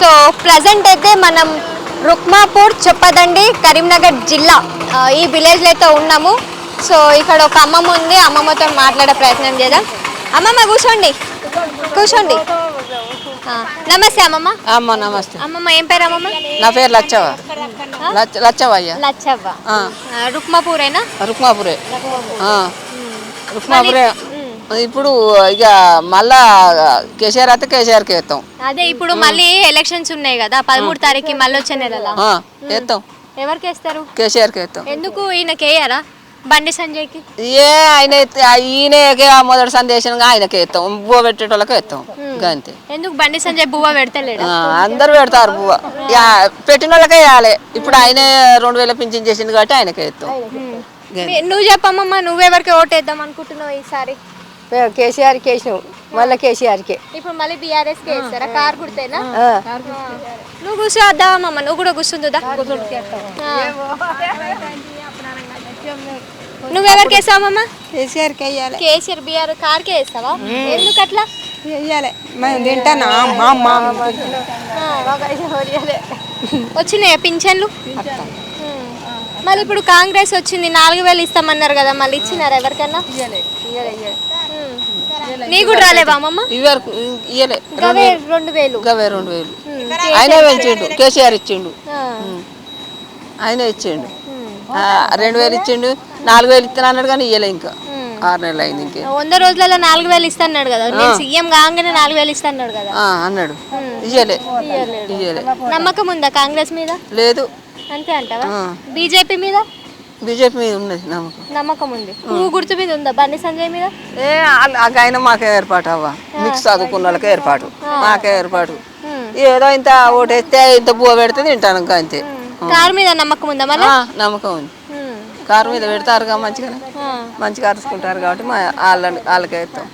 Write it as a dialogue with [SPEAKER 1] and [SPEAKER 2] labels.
[SPEAKER 1] So present అయితే మనం రుక్మాపూర్ చెప్పదండి కరీంనగర్ జిల్లా ఈ విలేజ్లో అయితే ఉన్నాము. సో ఇక్కడ ఒక అమ్మమ్మ ఉంది అమ్మమ్మతో మాట్లాడే ప్రయత్నం చేద్దాం. అమ్మమ్మ కూర్చోండి. కూర్చోండి. నమస్తే అమ్మమ్మ.
[SPEAKER 2] అమ్మ నమస్తే.
[SPEAKER 1] అమ్మమ్మ ఏం పేరు అమ్మమ్మ?
[SPEAKER 2] నా పేరు లచ్చవ లచ్చ లచ్చవ అయ్యా.
[SPEAKER 1] లచ్చవ్వ. రుక్మాపూరేనా?
[SPEAKER 2] రుక్మాపురే. రుక్మాపురే. ఇప్పుడు ఇక మళ్ళా కేసీఆర్ అయితే కేసీఆర్కి వేస్తాం
[SPEAKER 1] అదే ఇప్పుడు మళ్ళీ ఎలక్షన్స్ ఉన్నాయి కదా పదమూడు తారీఖు మళ్ళీ వచ్చే నెలలో?
[SPEAKER 2] ఆ, వేస్తాం
[SPEAKER 1] ఎవరికి వేస్తారు
[SPEAKER 2] కేసీఆర్కి వేస్తాం
[SPEAKER 1] ఎందుకు ఈయనకి వేయరా? బండి సంజయ్కి?
[SPEAKER 2] ఏ ఆయన ఎత్తే- ఆ ఈయనకే ఆ మొదటి సందేశంగా ఆయనకి వేస్తాం బువ్వ పెట్టేటోళ్ళకి వేస్తాం అంతే
[SPEAKER 1] ఎందుకు బండి సంజయ్ బువ్వ పెడతలేడు?
[SPEAKER 2] ఆ, అందరు పెడతారు బువ్వ. యా, పెట్టిన వాళ్ళకే వేయాలి. ఇప్పుడు ఆయనే రెండు వేల పింఛన్ చేసింది కాబట్టి ఆయనకే వేస్తాం
[SPEAKER 1] నువ్వు చెప్పమ్మమ్మ నువ్వెవరికి ఓటేద్దాం అనుకుంటున్నావు ఈసారి?
[SPEAKER 3] కేసీఆర్కి వేసినాం మళ్ళీ కేసీఆర్కి.
[SPEAKER 1] ఇప్పుడు మళ్ళీ బీఆర్ఎస్కి వేస్తారా? కార్ కుడితేనా? నువ్వు కూర్చోద్దామమ్మ నువ్వు కూడా కూర్చుందా నువ్వెవరికి వేస్తావమ్మా?
[SPEAKER 3] కేసీఆర్కి వేయాలి.
[SPEAKER 1] కేసీఆర్ బీఆర్ కార్ కే వేస్తావా? ఎందుకు అట్లా
[SPEAKER 3] వేయాలి. మేము తింటానా?
[SPEAKER 1] వచ్చినాయా పింఛన్లు? మళ్ళీ ఇప్పుడు కాంగ్రెస్ వచ్చింది నాలుగు వేలు ఇస్తామన్నారు కదా మళ్ళీ ఇచ్చినారా ఎవరికన్నా. నీ కూడా రాలేవా అమ్మమ్మ?
[SPEAKER 2] ఇవి వరకు ఇయ్యలే.
[SPEAKER 1] గవే రెండు వేలు.
[SPEAKER 2] గవే రెండు వేలు. ఆయనే పెంచిండు కేసీఆర్ ఇచ్చిండు.
[SPEAKER 1] ఆ.
[SPEAKER 2] ఆయనే ఇచ్చిండు. ఆ, రెండు వేలు ఇచ్చిండు నాలుగు వేలు ఇస్తాను అన్నాడు కానీ ఇయ్యలే ఇంకా. ఆరు నెలలు అయింది ఇంకే.
[SPEAKER 1] వంద రోజులలో నాలుగు వేలు ఇస్తాన్నాడు కదా. నేను సీఎం కాగానే నాలుగు వేలు ఇస్తాన్నాడు కదా.
[SPEAKER 2] ఆ, అన్నాడు. ఇయ్యలే. ఇయ్యలే.
[SPEAKER 1] నమ్మకం ఉందా కాంగ్రెస్ మీద?
[SPEAKER 2] లేదు.
[SPEAKER 1] అంతే అంటావా. బీజేపీ మీద?
[SPEAKER 2] బీజేపీ మీద ఉన్నది నమ్మకం.
[SPEAKER 1] నమ్మకం ఉంది. పువ్వు గుర్తు మీద ఉందా? బండి సంజయ్ మీద?
[SPEAKER 2] ఏ ఆయన మాకే ఏర్పాటు అవ్వ. మిక్స్ చదువుకున్న వాళ్ళకే ఏర్పాటు. మాకే ఏర్పాటు. ఏదో ఇంత ఓటేస్తే ఇంత బువ్వ పెడితే తింటాను ఇంకా అంతే.
[SPEAKER 1] కారు మీద నమ్మకం ఉందా మళ్ళీ?
[SPEAKER 2] నమ్మకం ఉంది. కారు మీద పెడతారుగా మంచిగానే. మంచిగా అరుచుకుంటారు కాబట్టి మా వాళ్ళని వాళ్ళకే ఇస్తాం.